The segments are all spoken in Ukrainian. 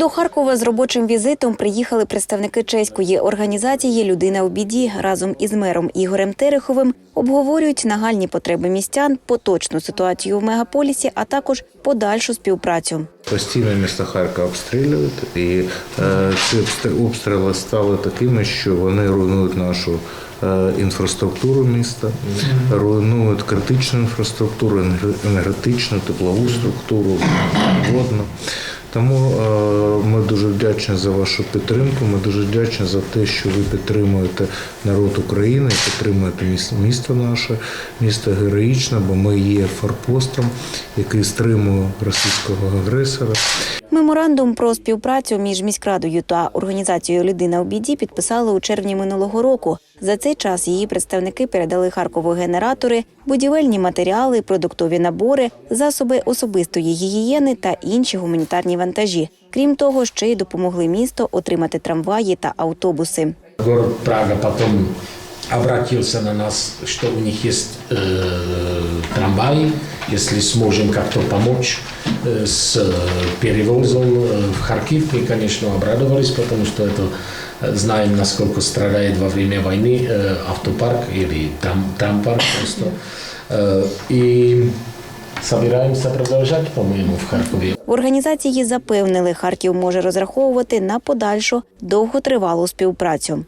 До Харкова з робочим візитом приїхали представники чеської організації Людина у біді разом із мером Ігорем Тереховим обговорюють нагальні потреби містян, поточну ситуацію в мегаполісі, а також подальшу співпрацю. Постійно місто Харкова обстрілюють, і е, ці обстріли стали такими, що вони руйнують нашу е, інфраструктуру міста, руйнують критичну інфраструктуру, енергетичну, теплову структуру, водну. Тому е, ми дуже вдячні за вашу підтримку. Ми дуже вдячні за те, що ви підтримуєте народ України, підтримуєте міс- місто наше, місто героїчне, бо ми є форпостом, який стримує російського агресора. Меморандум про співпрацю між міськрадою та організацією Людина у біді підписали у червні минулого року. За цей час її представники передали Харкову генератори, будівельні матеріали, продуктові набори, засоби особистої гігієни та інші гуманітарні вантажі. Крім того, ще й допомогли місту отримати трамваї та автобуси. Город Прага потом обратился на нас, что у них есть э, трамваи, если сможем как-то помочь э, с э, перевозом э, в Харьков. Мы, конечно, обрадовались, потому что это э, знаем, насколько страдает во время войны э, автопарк или там, трампарк просто. Э, и собираемся продолжать, по-моему, в Харькове. В організації запевнили, Харків може розраховувати на подальшу довготривалу співпрацю.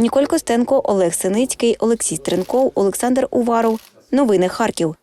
Ніколь Костенко, Олег Синицький, Олексій Стренков, Олександр Уваров. Новини Харків.